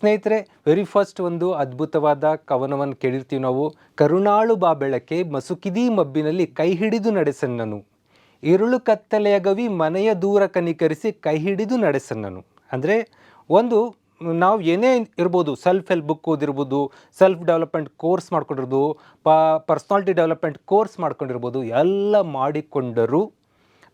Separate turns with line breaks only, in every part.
ಸ್ನೇಹಿತರೆ very first ಒಂದು ಅದ್ಭುತವಾದ ಕವನವನ್ನು ಕೇಳಿರ್ತೀವಿ ನಾವು. ಕರುಣಾಳು ಬಾ ಬೆಳಕೆ ಮಸುಕಿದೀ ಮಬ್ಬಿನಲ್ಲಿ ಕೈ ಹಿಡಿದು ನಡೆಸನ್ನನು. ಇರುಳು ಕತ್ತಲೆಯ ಗವಿ ಮನೆಯ ದೂರ ಕನಿಕರಿಸಿ ಕೈ ಹಿಡಿದು ನಡೆಸನ್ನನು. ಅಂದರೆ, ಒಂದು, ನಾವು ಏನೇ ಇರ್ಬೋದು ಸೆಲ್ಫ್ ಹೆಲ್ಪ್ ಬುಕ್ ಓದಿರ್ಬೋದು ಸೆಲ್ಫ್ ಡೆವಲಪ್ಮೆಂಟ್ ಕೋರ್ಸ್ ಮಾಡ್ಕೊಂಡಿರ್ಬೋದು ಪರ್ಸ್ನಾಲಿಟಿ ಡೆವಲಪ್ಮೆಂಟ್ ಕೋರ್ಸ್ ಮಾಡ್ಕೊಂಡಿರ್ಬೋದು, ಎಲ್ಲ ಮಾಡಿಕೊಂಡರೂ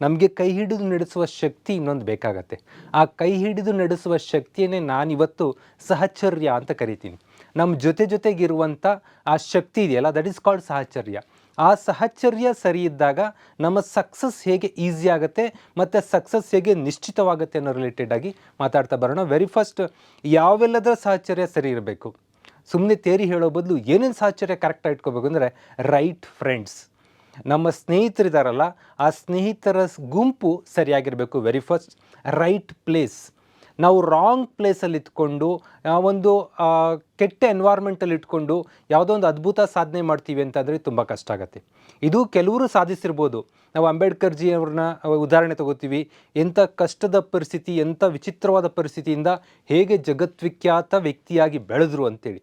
ನಮಗೆ ಕೈ ಹಿಡಿದು ನಡೆಸುವ ಶಕ್ತಿ ಇನ್ನೊಂದು ಬೇಕಾಗತ್ತೆ. ಆ ಕೈ ಹಿಡಿದು ನಡೆಸುವ ಶಕ್ತಿಯನ್ನೇ ನಾನಿವತ್ತು ಸಹಚರ್ಯ ಅಂತ ಕರಿತೀನಿ. ನಮ್ಮ ಜೊತೆ ಜೊತೆಗಿರುವಂಥ ಆ ಶಕ್ತಿ ಇದೆಯಲ್ಲ ದಟ್ ಈಸ್ ಕಾಲ್ಡ್ ಸಹಚರ್ಯ. ಆ ಸಹಚರ್ಯ ಸರಿ ಇದ್ದಾಗ ನಮ್ಮ ಸಕ್ಸಸ್ ಹೇಗೆ ಈಸಿ ಆಗುತ್ತೆ ಮತ್ತು ಸಕ್ಸಸ್ ಹೇಗೆ ನಿಶ್ಚಿತವಾಗುತ್ತೆ ಅನ್ನೋ ರಿಲೇಟೆಡ್ ಆಗಿ ಮಾತಾಡ್ತಾ ಬರೋಣ. ವೆರಿ ಫಸ್ಟ್ ಯಾವೆಲ್ಲದರ ಸಹಚರ್ಯ ಸರಿ ಇರಬೇಕು? ಸುಮ್ಮನೆ ತೇರಿ ಹೇಳೋ ಬದಲು ಏನೇನು ಸಹಚರ್ಯ ಕರೆಕ್ಟಾಗಿ ಇಟ್ಕೋಬೇಕು ಅಂದರೆ ರೈಟ್ ಫ್ರೆಂಡ್ಸ್ ನಮ್ಮ ಸ್ನೇಹಿತರಿದ್ದಾರಲ್ಲ ಆ ಸ್ನೇಹಿತರ ಗುಂಪು ಸರಿಯಾಗಿರಬೇಕು. ವೆರಿ ಫಸ್ಟ್ ರೈಟ್ ಪ್ಲೇಸ್ ನಾವು ರಾಂಗ್ ಪ್ಲೇಸಲ್ಲಿ ಇಟ್ಕೊಂಡು ಒಂದು ಕೆಟ್ಟ ಎನ್ವೈರ್ಮೆಂಟಲ್ಲಿ ಇಟ್ಕೊಂಡು ಯಾವುದೋ ಒಂದು ಅದ್ಭುತ ಸಾಧನೆ ಮಾಡ್ತೀವಿ ಅಂತಂದರೆ ತುಂಬ ಕಷ್ಟ ಆಗುತ್ತೆ. ಇದು ಕೆಲವರು ಸಾಧಿಸಿರ್ಬೋದು. ನಾವು ಅಂಬೇಡ್ಕರ್ ಜಿ ಅವ್ರನ್ನ ಉದಾಹರಣೆ ತಗೋತೀವಿ. ಎಂಥ ಕಷ್ಟದ ಪರಿಸ್ಥಿತಿ, ಎಂಥ ವಿಚಿತ್ರವಾದ ಪರಿಸ್ಥಿತಿಯಿಂದ ಹೇಗೆ ಜಗತ್ವಿಖ್ಯಾತ ವ್ಯಕ್ತಿಯಾಗಿ ಬೆಳೆದ್ರು ಅಂತೇಳಿ.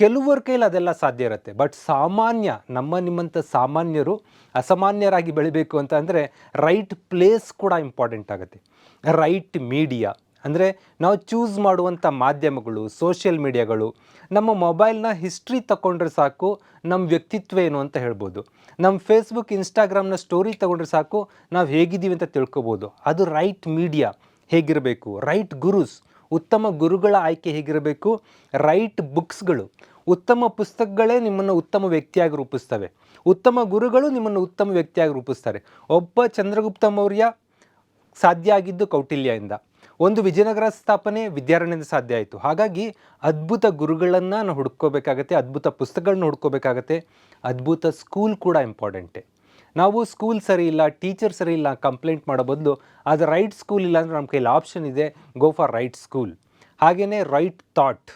ಕೆಲವರ ಕೈಲಿ ಅದೆಲ್ಲ ಸಾಧ್ಯ ಇರುತ್ತೆ. ಬಟ್ ಸಾಮಾನ್ಯ, ನಮ್ಮ ನಿಮ್ಮಂಥ ಸಾಮಾನ್ಯರು ಅಸಾಮಾನ್ಯರಾಗಿ ಬೆಳಿಬೇಕು ಅಂತ ಅಂದರೆ ರೈಟ್ ಪ್ಲೇಸ್ ಕೂಡ ಇಂಪಾರ್ಟೆಂಟ್ ಆಗುತ್ತೆ. ರೈಟ್ ಮೀಡಿಯಾ ಅಂದರೆ ನಾವು ಚೂಸ್ ಮಾಡುವಂಥ ಮಾಧ್ಯಮಗಳು ಸೋಷಿಯಲ್ ಮೀಡಿಯಾಗಳು ನಮ್ಮ ಮೊಬೈಲ್ನ ಹಿಸ್ಟ್ರಿ ತಗೊಂಡ್ರೆ ಸಾಕು ನಮ್ಮ ವ್ಯಕ್ತಿತ್ವ ಏನು ಅಂತ ಹೇಳ್ಬೋದು. ನಮ್ಮ ಫೇಸ್ಬುಕ್ ಇನ್ಸ್ಟಾಗ್ರಾಮ್ನ ಸ್ಟೋರಿ ತಗೊಂಡ್ರೆ ಸಾಕು, ನಾವು ಹೇಗಿದ್ದೀವಿ ಅಂತ ತಿಳ್ಕೊಬೋದು. ಅದು ರೈಟ್ ಮೀಡಿಯಾ ಹೇಗಿರಬೇಕು? Right gurus. ಉತ್ತಮ ಗುರುಗಳ ಆಯ್ಕೆ ಹೇಗಿರಬೇಕು? ರೈಟ್ ಬುಕ್ಸ್ಗಳು. ಉತ್ತಮ ಪುಸ್ತಕಗಳೇ ನಿಮ್ಮನ್ನು ಉತ್ತಮ ವ್ಯಕ್ತಿಯಾಗಿ ರೂಪಿಸ್ತವೆ. ಉತ್ತಮ ಗುರುಗಳು ನಿಮ್ಮನ್ನು ಉತ್ತಮ ವ್ಯಕ್ತಿಯಾಗಿ ರೂಪಿಸ್ತಾರೆ. ಒಬ್ಬ ಚಂದ್ರಗುಪ್ತ ಮೌರ್ಯ ಸಾಧ್ಯ ಆಗಿದ್ದು ಕೌಟಿಲ್ಯದಿಂದ. ಒಂದು ವಿಜಯನಗರ ಸ್ಥಾಪನೆ ವಿದ್ಯಾರಣ್ಯದಿಂದ ಸಾಧ್ಯ ಆಯಿತು. ಹಾಗಾಗಿ ಅದ್ಭುತ ಗುರುಗಳನ್ನು ನಾವು ಹುಡ್ಕೋಬೇಕಾಗತ್ತೆ, ಅದ್ಭುತ ಪುಸ್ತಕಗಳನ್ನ ಹುಡ್ಕೋಬೇಕಾಗತ್ತೆ. ಅದ್ಭುತ ಸ್ಕೂಲ್ ಕೂಡ ಇಂಪಾರ್ಟೆಂಟೆ ನಾವು ಸ್ಕೂಲ್ ಸರಿ ಇಲ್ಲ ಟೀಚರ್ ಸರಿ ಇಲ್ಲ ಕಂಪ್ಲೇಂಟ್ ಮಾಡೋ ಬದಲು ಅದು ರೈಟ್ ಸ್ಕೂಲ್ ಇಲ್ಲ ಅಂದರೆ ನಮ್ಮ ಕೈಲಿ ಆಪ್ಷನ್ ಇದೆ ಗೋ ಫಾರ್ ರೈಟ್ ಸ್ಕೂಲ್ ಹಾಗೆಯೇ ರೈಟ್ ಥಾಟ್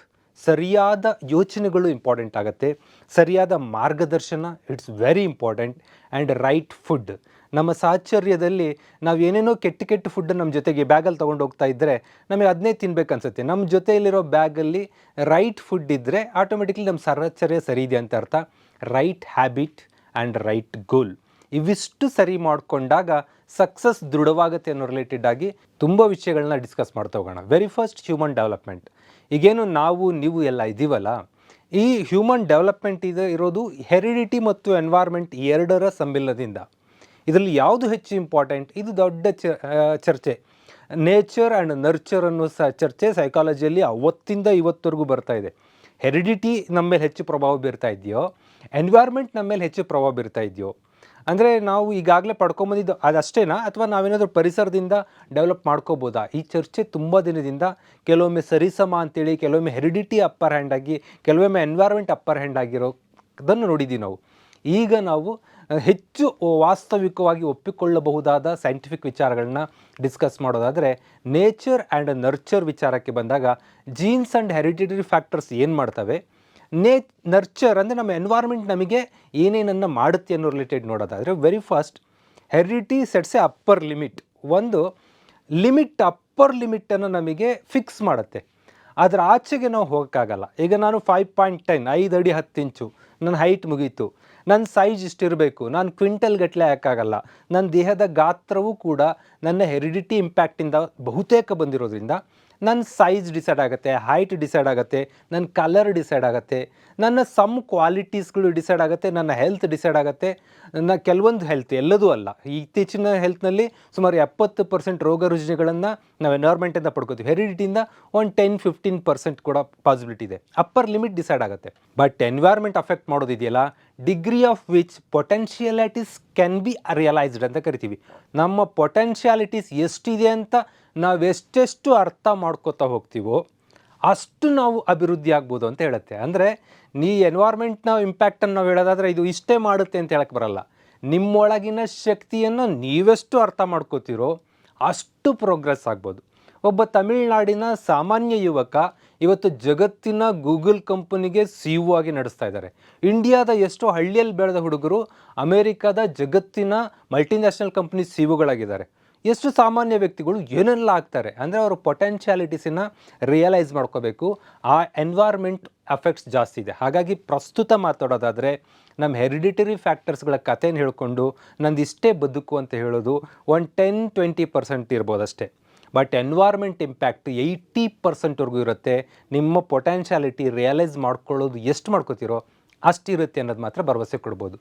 ಸರಿಯಾದ ಯೋಚನೆಗಳು ಇಂಪಾರ್ಟೆಂಟ್ ಆಗುತ್ತೆ. ಸರಿಯಾದ ಮಾರ್ಗದರ್ಶನ it's very important and right food ನಮ್ಮ ಸಾಚರ್ಯದಲ್ಲಿ ನಾವು ಏನೇನೋ ಕೆಟ್ಟ ಕೆಟ್ಟ ಫುಡ್ ನಮ್ಮ ಜೊತೆಗೆ ಬ್ಯಾಗಲ್ಲಿ ತೊಗೊಂಡು ಹೋಗ್ತಾ ಇದ್ದರೆ ನಮಗೆ ಅದನ್ನೇ ತಿನ್ಬೇಕು ಅನ್ಸುತ್ತೆ ನಮ್ಮ ಜೊತೆಯಲ್ಲಿರೋ ಬ್ಯಾಗಲ್ಲಿ ರೈಟ್ ಫುಡ್ ಇದ್ದರೆ ಆಟೋಮೆಟಿಕ್ಲಿ ನಮ್ಮ ಸಾಹಚರ್ಯ ಸರಿ ಇದೆ ಅಂತ ಅರ್ಥ. Right habit and right goal ಇವಿಷ್ಟು ಸರಿ ಮಾಡಿಕೊಂಡಾಗ ಸಕ್ಸಸ್ ದೃಢವಾಗುತ್ತೆ ಅನ್ನೋ ರಿಲೇಟೆಡ್ ಆಗಿ ತುಂಬ ವಿಷಯಗಳನ್ನ ಡಿಸ್ಕಸ್ ಮಾಡ್ತಾ ಹೋಗೋಣ. ವೆರಿ ಫಸ್ಟ್ ಹ್ಯೂಮನ್ ಡೆವಲಪ್ಮೆಂಟ್ ಈಗೇನು ನಾವು, ನೀವು ಎಲ್ಲ ಇದ್ದೀವಲ್ಲ ಈ ಹ್ಯೂಮನ್ ಡೆವಲಪ್ಮೆಂಟ್ ಇದು ಇರೋದು ಹೆರಿಡಿಟಿ ಮತ್ತು ಎನ್ವೈರ್ಮೆಂಟ್ ಎರಡರ ಸಮ್ಮಿಲನದಿಂದ ಇದರಲ್ಲಿ ಯಾವುದು ಹೆಚ್ಚು ಇಂಪಾರ್ಟೆಂಟ್ ಇದು ದೊಡ್ಡ ಚರ್ಚೆ. ನೇಚರ್ ಆ್ಯಂಡ್ ನರ್ಚರ್ ಅನ್ನೋ ಸ, ಚರ್ಚೆ ಸೈಕಾಲಜಿಯಲ್ಲಿ ಅವತ್ತಿಂದ ಇವತ್ತವರೆಗೂ ಬರ್ತಾ ಇದೆ. ಹೆರಿಡಿಟಿ ನಮ್ಮ ಮೇಲೆ ಹೆಚ್ಚು ಪ್ರಭಾವ ಬೀರ್ತಾ ಇದೆಯೋ ಎನ್ವೈರ್ಮೆಂಟ್ ನಮ್ಮ ಮೇಲೆ ಹೆಚ್ಚು ಪ್ರಭಾವ ಬೀರ್ತಾ ಇದೆಯೋ ಅಂದರೆ ನಾವು ಈಗಾಗಲೇ ಪಡ್ಕೊಂಬಂದಿದ್ದು ಅದಷ್ಟೇನಾ? ಅಥವಾ ನಾವೇನಾದರೂ ಪರಿಸರದಿಂದ ಡೆವಲಪ್ ಮಾಡ್ಕೋಬೋದಾ? ಈ ಚರ್ಚೆ ತುಂಬ ದಿನದಿಂದ ಕೆಲವೊಮ್ಮೆ ಸರಿಸಮ ಅಂತೇಳಿ, ಕೆಲವೊಮ್ಮೆ ಹೆರಿಡಿಟಿ ಅಪ್ಪರ್ ಹ್ಯಾಂಡ್ ಆಗಿ, ಕೆಲವೊಮ್ಮೆ ಎನ್ವೈರ್ಮೆಂಟ್ ಅಪ್ಪರ್ ಹ್ಯಾಂಡ್ ಆಗಿರೋದನ್ನು ನೋಡಿದ್ದೀವಿ ನಾವು. ಈಗ ನಾವು ಹೆಚ್ಚು ವಾಸ್ತವಿಕವಾಗಿ ಒಪ್ಪಿಕೊಳ್ಳಬಹುದಾದ ಸೈಂಟಿಫಿಕ್ ವಿಚಾರಗಳನ್ನ ಡಿಸ್ಕಸ್ ಮಾಡೋದಾದರೆ, ನೇಚರ್ ಆ್ಯಂಡ್ ನರ್ಚರ್ ವಿಚಾರಕ್ಕೆ ಬಂದಾಗ, ಜೀನ್ಸ್ ಆ್ಯಂಡ್ ಹೆರಿಟೇಟರಿ ಫ್ಯಾಕ್ಟರ್ಸ್ ಏನು ಮಾಡ್ತವೆ? ನೇ ನರ್ಚರ್ ಅಂದರೆ ನಮ್ಮ ಎನ್ವೈರ್ಮೆಂಟ್ ನಮಗೆ ಏನೇನನ್ನು ಮಾಡುತ್ತೆ ಅನ್ನೋ ರಿಲೇಟೆಡ್ ನೋಡೋದಾದರೆ very fast heredity sets a upper limit ಒಂದು ಲಿಮಿಟ್ ಅಪ್ಪರ್ ಲಿಮಿಟನ್ನು ನಮಗೆ ಫಿಕ್ಸ್ ಮಾಡುತ್ತೆ. ಅದರ ಆಚೆಗೆ ನಾವು ಹೋಗೋಕ್ಕಾಗಲ್ಲ. ಈಗ ನಾನು ಫೈವ್ ಪಾಯಿಂಟ್ ಟೆನ್ ಐದು ಅಡಿ ಹತ್ತು ಇಂಚು, ನನ್ನ ಹೈಟ್ ಮುಗೀತು, ನನ್ನ ಸೈಜ್ ಇಷ್ಟಿರಬೇಕು, ನಾನು ಕ್ವಿಂಟಲ್ ಗಟ್ಟಲೆ ಹಾಕೋಕ್ಕಾಗಲ್ಲ, ನನ್ನ ದೇಹದ ಗಾತ್ರವೂ ಕೂಡ ನನ್ನ ಹೆರಿಡಿಟಿ ಇಂಪ್ಯಾಕ್ಟಿಂದ ಬಹುತೇಕ ಬಂದಿರೋದ್ರಿಂದ ನನ್ನ ಸೈಜ್ ಡಿಸೈಡ್ ಆಗುತ್ತೆ ಹೈಟ್ ಡಿಸೈಡ್ ಆಗುತ್ತೆ, ನನ್ನ ಕಲರ್ ಡಿಸೈಡ್ ಆಗುತ್ತೆ, ನನ್ನ ಸಮ್ ಕ್ವಾಲಿಟೀಸ್ಗಳು ಡಿಸೈಡ್ ಆಗುತ್ತೆ, ನನ್ನ ಹೆಲ್ತ್ ಡಿಸೈಡ್ ಆಗುತ್ತೆ, ನನ್ನ ಕೆಲವೊಂದು ಹೆಲ್ತ್ ಎಲ್ಲದೂ ಅಲ್ಲ. ಇತ್ತೀಚಿನ ಹೆಲ್ತ್ನಲ್ಲಿ ಸುಮಾರು ಎಪ್ಪತ್ತು ಪರ್ಸೆಂಟ್ ರೋಗ ರುಜಿನಗಳನ್ನು ನಾವು ಎನ್ವೈರ್ಮೆಂಟಿಂದ ಪಡ್ಕೋತೀವಿ. ಹೆರಿಡಿಟಿಯಿಂದ ಒಂದು ಟೆನ್ ಫಿಫ್ಟೀನ್ ಪರ್ಸೆಂಟ್ ಕೂಡ ಪಾಸಿಬಿಲಿಟಿ ಇದೆ. ಅಪ್ಪರ್ ಲಿಮಿಟ್ ಡಿಸೈಡ್ ಆಗುತ್ತೆ. But environment affect ಮಾಡೋದಿದೆಯಲ್ಲ degree of which potentialities can be realised ಅಂತ ಕರಿತೀವಿ. ನಮ್ಮ ಪೊಟೆನ್ಷಿಯಾಲಿಟೀಸ್ ಎಷ್ಟಿದೆ ಅಂತ ನಾವೆಷ್ಟೆಷ್ಟು ಅರ್ಥ ಮಾಡ್ಕೋತಾ ಹೋಗ್ತೀವೋ ಅಷ್ಟು ನಾವು ಅಭಿವೃದ್ಧಿ ಆಗ್ಬೋದು ಅಂತ ಹೇಳುತ್ತೆ. ಅಂದರೆ ನೀ ಎನ್ವೈರ್ಮೆಂಟ್ನ ಇಂಪ್ಯಾಕ್ಟನ್ನು ನಾವು ಹೇಳೋದಾದರೆ ಇದು ಇಷ್ಟೇ ಮಾಡುತ್ತೆ ಅಂತ ಹೇಳಕ್ಕೆ ಬರಲ್ಲ. ನಿಮ್ಮೊಳಗಿನ ಶಕ್ತಿಯನ್ನು ನೀವೆಷ್ಟು ಅರ್ಥ ಮಾಡ್ಕೋತೀರೋ ಅಷ್ಟು ಪ್ರೋಗ್ರೆಸ್ ಆಗ್ಬೋದು. ಒಬ್ಬ ತಮಿಳುನಾಡಿನ ಸಾಮಾನ್ಯ ಯುವಕ ಇವತ್ತು ಜಗತ್ತಿನ ಗೂಗಲ್ ಕಂಪನಿಗೆ ಸಿ ಯು ಆಗಿ ನಡೆಸ್ತಾ ಇದ್ದಾರೆ. ಇಂಡಿಯಾದ ಎಷ್ಟೋ ಹಳ್ಳಿಯಲ್ಲಿ ಬೆಳೆದ ಹುಡುಗರು ಅಮೇರಿಕಾದ ಜಗತ್ತಿನ ಮಲ್ಟಿನ್ಯಾಷನಲ್ ಕಂಪ್ನಿ ಸಿ ಯುಗಳಾಗಿದ್ದಾರೆ ಎಷ್ಟು ಸಾಮಾನ್ಯ ವ್ಯಕ್ತಿಗಳು ಏನೆಲ್ಲ ಆಗ್ತಾರೆ ಅಂದರೆ ಅವರು ಪೊಟೆನ್ಷಿಯಾಲಿಟೀಸನ್ನ ರಿಯಲೈಸ್ ಮಾಡ್ಕೋಬೇಕು. ಆ ಎನ್ವೈರ್ಮೆಂಟ್ ಅಫೆಕ್ಟ್ಸ್ ಜಾಸ್ತಿ ಇದೆ. ಹಾಗಾಗಿ ಪ್ರಸ್ತುತ ಮಾತಾಡೋದಾದರೆ ನಮ್ಮ ಹೆರಿಡಿಟರಿ ಫ್ಯಾಕ್ಟರ್ಸ್ಗಳ ಕಥೆನ ಹೇಳ್ಕೊಂಡು ನಂದು ಇಷ್ಟೇ ಬದುಕು ಅಂತ ಹೇಳೋದು ಒಂದು ಟೆನ್ ಟ್ವೆಂಟಿ ಪರ್ಸೆಂಟ್ ಇರ್ಬೋದು ಅಷ್ಟೇ ಬಟ್ ಎನ್ವೈರ್ಮೆಂಟ್ ಇಂಪ್ಯಾಕ್ಟ್ ಏಯ್ಟಿ ಪರ್ಸೆಂಟ್ವರೆಗೂ ಇರುತ್ತೆ. ನಿಮ್ಮ ಪೊಟೆನ್ಷಿಯಾಲಿಟಿ ರಿಯಲೈಸ್ ಮಾಡ್ಕೊಳ್ಳೋದು ಎಷ್ಟು ಮಾಡ್ಕೋತೀರೋ ಅಷ್ಟಿರುತ್ತೆ ಅನ್ನೋದು ಮಾತ್ರ ಭರವಸೆ ಕೊಡ್ಬೋದು.